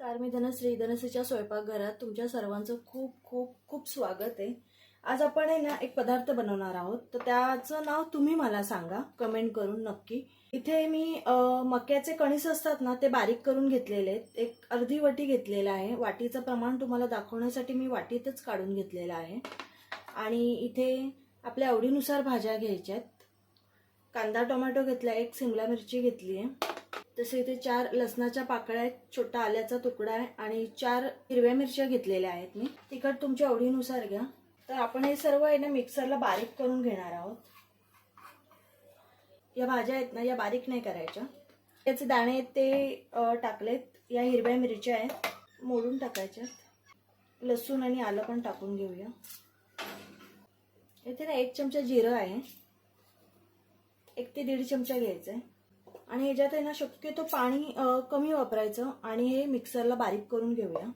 नमस्कार मी धनश्री. धनश्रीच्या स्वयंपाकघरात तुमच्या सर्वांचं खूप खूप खूप स्वागत आहे. आज आपण आहे ना एक पदार्थ बनवणार आहोत. तर त्याचं नाव तुम्ही मला सांगा कमेंट करून नक्की. इथे मी मक्याचे कणीस असतात ना ते बारीक करून घेतलेले आहेत. एक अर्धी वाटी घेतलेला आहे. वाटीचं प्रमाण तुम्हाला दाखवण्यासाठी मी वाटीतच काढून घेतलेलं आहे. आणि इथे आपल्या आवडीनुसार भाज्या घ्यायच्यात कांदा टोमॅटो घेतला एक शिमला मिरची घेतली आहे तसे इथे चार लसणाच्या पाकळ्या आहेत छोटा आल्याचा तुकडा आहे आणि चार हिरव्या मिरच्या घेतलेल्या आहेत मी. तिखट तुमच्या आवडीनुसार घ्या. तर आपण हे सर्व आहे ना मिक्सरला बारीक करून घेणार आहोत. या भाज्या आहेत ना या बारीक नाही करायच्या. याचे दाणे आहेत ते टाकलेत. या हिरव्या मिरच्या आहेत मोडून टाकायच्या लसूण आणि आलं पण टाकून घेऊया. इथे ना एक चमचा जिरं आहे. एक ते दीड चमचा घ्यायचा आहे आणि ह्याच्यात आहे ना शक्यतो पाणी कमी वापरायचं आणि हे मिक्सरला बारीक करून घेऊया.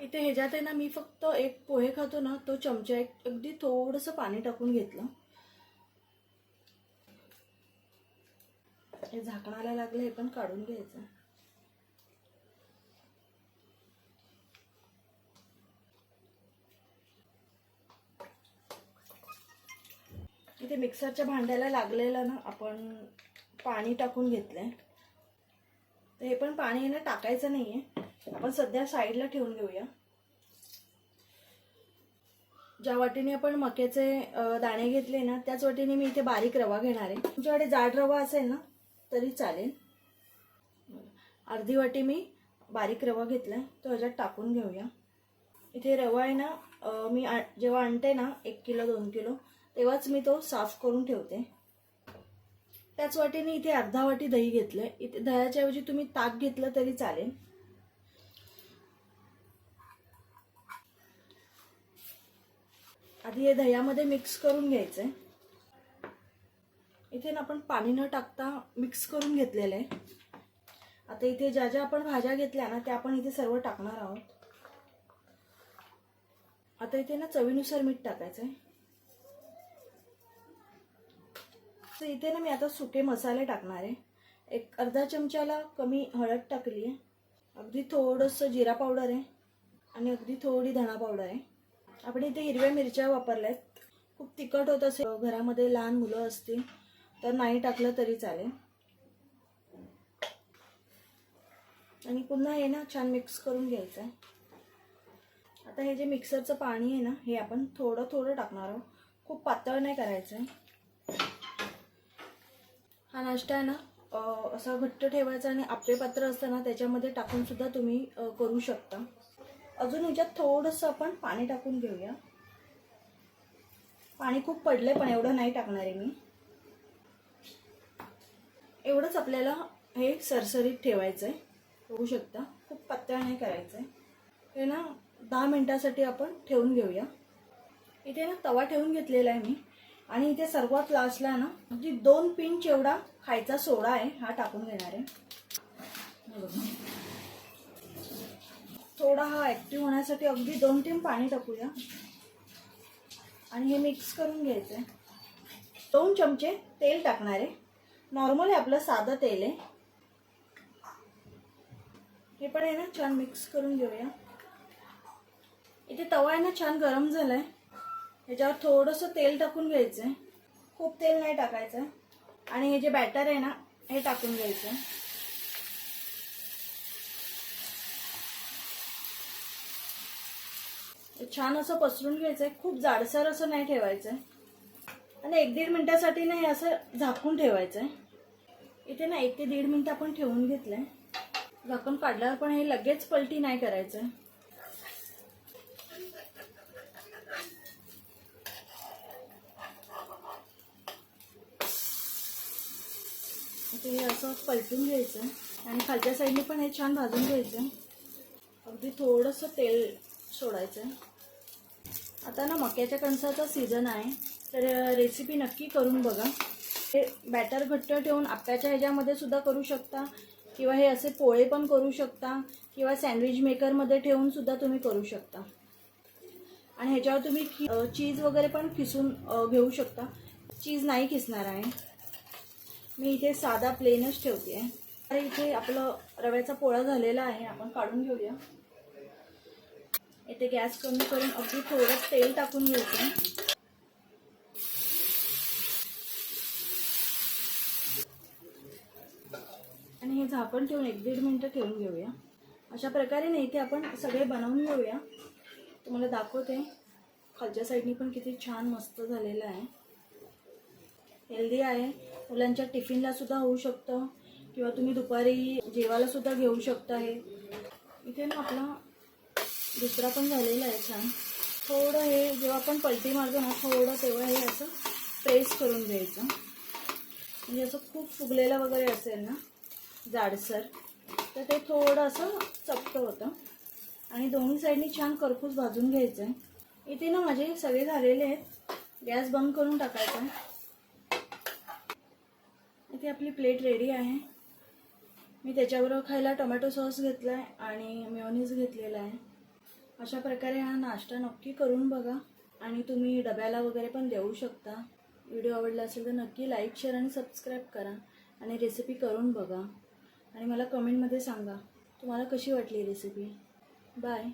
इथे ह्याच्यात आहे ना मी फक्त एक पोहे खातो ना तो चमचा एक अगदी थोडंसं पाणी टाकून घेतलं. हे झाकणाला लागलं हे पण काढून घ्यायचं. इथे मिक्सरच्या भांड्याला लागलेलं ना आपण पाणी टाकून घेतलंय. तर हे पण पाणी ना टाकायचं नाहीये. आपण सध्या साईडला ठेवून घेऊया. ज्या वाटीने आपण मक्याचे दाणे घेतले ना त्याच वाटीने मी इथे बारीक रवा घेणार आहे. तुमच्याकडे जाड रवा असेल ना तरी चालेल. अर्धी वाटी मी बारीक रवा घेतलाय तो ह्याच्यात टाकून घेऊया. इथे रवा आहे ना मी जेव्हा आणते ना एक किलो दोन किलो तेव्हाच मी तो साफ करून ठेवते. त्याच वाटीने इथे अर्धा वाटी दही घेतलंय. इथे दह्याच्या ऐवजी तुम्ही ताक घेतलं तरी चालेल. आधी हे दह्यामध्ये मिक्स करून घ्यायचंय. इथे ना आपण पाणी न टाकता मिक्स करून घेतलेलं आहे. आता इथे ज्या ज्या आपण भाज्या घेतल्या ना त्या आपण इथे सर्व टाकणार आहोत. आता इथे ना चवीनुसार मीठ टाकायचं आहे तर इथे ना मी आता सुके मसाले टाकणार आहे. एक अर्धा चमच्याला कमी हळद टाकली आहे. अगदी थोडंसं जिरा पावडर आहे आणि अगदी थोडी धणा पावडर आहे. आपण इथे हिरव्या मिरच्या वापरल्या आहेत खूप तिखट होत असेल. घरामध्ये लहान मुलं असतील तर नाही टाकलं तरी चालेल. आणि पुन्हा हे ना छान मिक्स करून घ्यायचं आहे. आता हे जे मिक्सरचं पाणी आहे ना हे आपण थोडं थोडं टाकणार आहोत. खूप पातळ नाही करायचं आहे. हा नाश्ता आहे ना असा घट्ट ठेवायचा आणि आपले पात्र असतं ना त्याच्यामध्ये टाकून सुद्धा तुम्ही करू शकता. अजून ह्याच्यात थोडंसं आपण पाणी टाकून घेऊया. पाणी खूप पडलंय पण एवढं नाही टाकणार आहे मी. एवढंच आपल्याला हे सरसरीत ठेवायचं आहे बघू शकता खूप पातळ नाही करायचं आहे हे ना दहा मिनटासाठी आपण ठेवून घेऊया. इथे ना तवा ठेवून घेतलेला आहे मी. आणि इथे सर्वात लास्टला ना अगदी दोन पिंच एवढा खायचा सोडा आहे हा टाकून घेणार आहे. थोडा हा ऍक्टिव्ह होण्यासाठी अगदी दोन टीम पाणी टाकूया. आणि हे मिक्स करून घ्यायचं आहे. दोन चमचे तेल टाकणार आहे. नॉर्मल आहे आपलं साधं तेल आहे. हे पण आहे ना छान मिक्स करून घेऊया. इथे तवा आहे ना छान गरम झालाय. ह्याच्यावर थोडंसं तेल टाकून घ्यायचं आहे खूप तेल नाही टाकायचं. आणि हे जे बॅटर आहे ना हे टाकून घ्यायचं छान असं पसरून घ्यायचं आहे खूप जाडसर असं नाही ठेवायचं आहे आणि एक दीड मिनटासाठी ना हे असं झाकून ठेवायचं आहे इथे ना एक ते दीड मिनटं आपण ठेवून घेतले झाकून काढल्यावर पण हे लगेच पलटी नाही करायचं ते हे असं पलटून घ्यायचं आणि खालच्या साईडने पण हे छान भाजून घ्यायचं. अगदी थोडंसं तेल सोडायचं. आता ना मक्याच्या कणसाचा सीझन आहे तर रेसिपी नक्की करून बघा. हे बॅटर घट्ट ठेवून आप्याच्या ह्याच्यामध्ये सुद्धा करू शकता किंवा हे असे पोळे पण करू शकता किंवा सँडविच मेकरमध्ये ठेवून सुद्धा तुम्ही करू शकता. आणि ह्याच्यावर तुम्ही चीज वगैरे पण खिसून घेऊ शकता. चीज नाही खिसणार आहे. मी इथे साधा प्लेनच ठेवते. आहे तर इथे आपलं रव्याचा पोळा झालेला आहे आपण काढून घेऊया. इथे गॅस कमी करून अगदी थोडं तेल टाकून घ्यायचं आणि हे झाकण ठेवून एक दीड मिनटं ठेवून घेऊया. अशा प्रकारे नाही इथे आपण सगळे बनवून घेऊया. तुम्हाला दाखवते. खालच्या साईडनी पण किती छान मस्त झालेलं आहे. हेल्दी आहे. मुलांच्या टिफिनला सुद्धा होऊ शकतं किंवा तुम्ही दुपारी जेवायला सुद्धा घेऊ शकता हे इथे ना आपला दुसरा पण झालेला आहे छान. थोडं हे जेव्हा आपण पलटी मारतो ना थोडं तेव्हा हे असं प्रेस करून घ्यायचं. म्हणजे असं खूप फुगलेलं वगैरे असेल ना जाडसर तर ते थोडं असं चपटं होतं. आणि दोन्ही साईडनी छान करपूस भाजून घ्यायचं आहे इथे ना माझे सगळे झालेले आहेत. गॅस बंद करून टाकायचा. आहे इथे आपली प्लेट रेडी आहे. मी त्याच्याबरोबर खायला टोमॅटो सॉस घेतला आहे आणि मेयोनीज घेतलेला आहे. अशा प्रकारे हा नाश्ता नक्की करून बघा आणि तुम्ही डब्याला वगैरे पण देऊ शकता. व्हिडिओ आवडला असेल तर नक्की लाईक शेअर आणि सबस्क्राईब करा आणि रेसिपी करून बघा. आणि मला कमेंटमध्ये सांगा तुम्हाला कशी वाटली रेसिपी बाय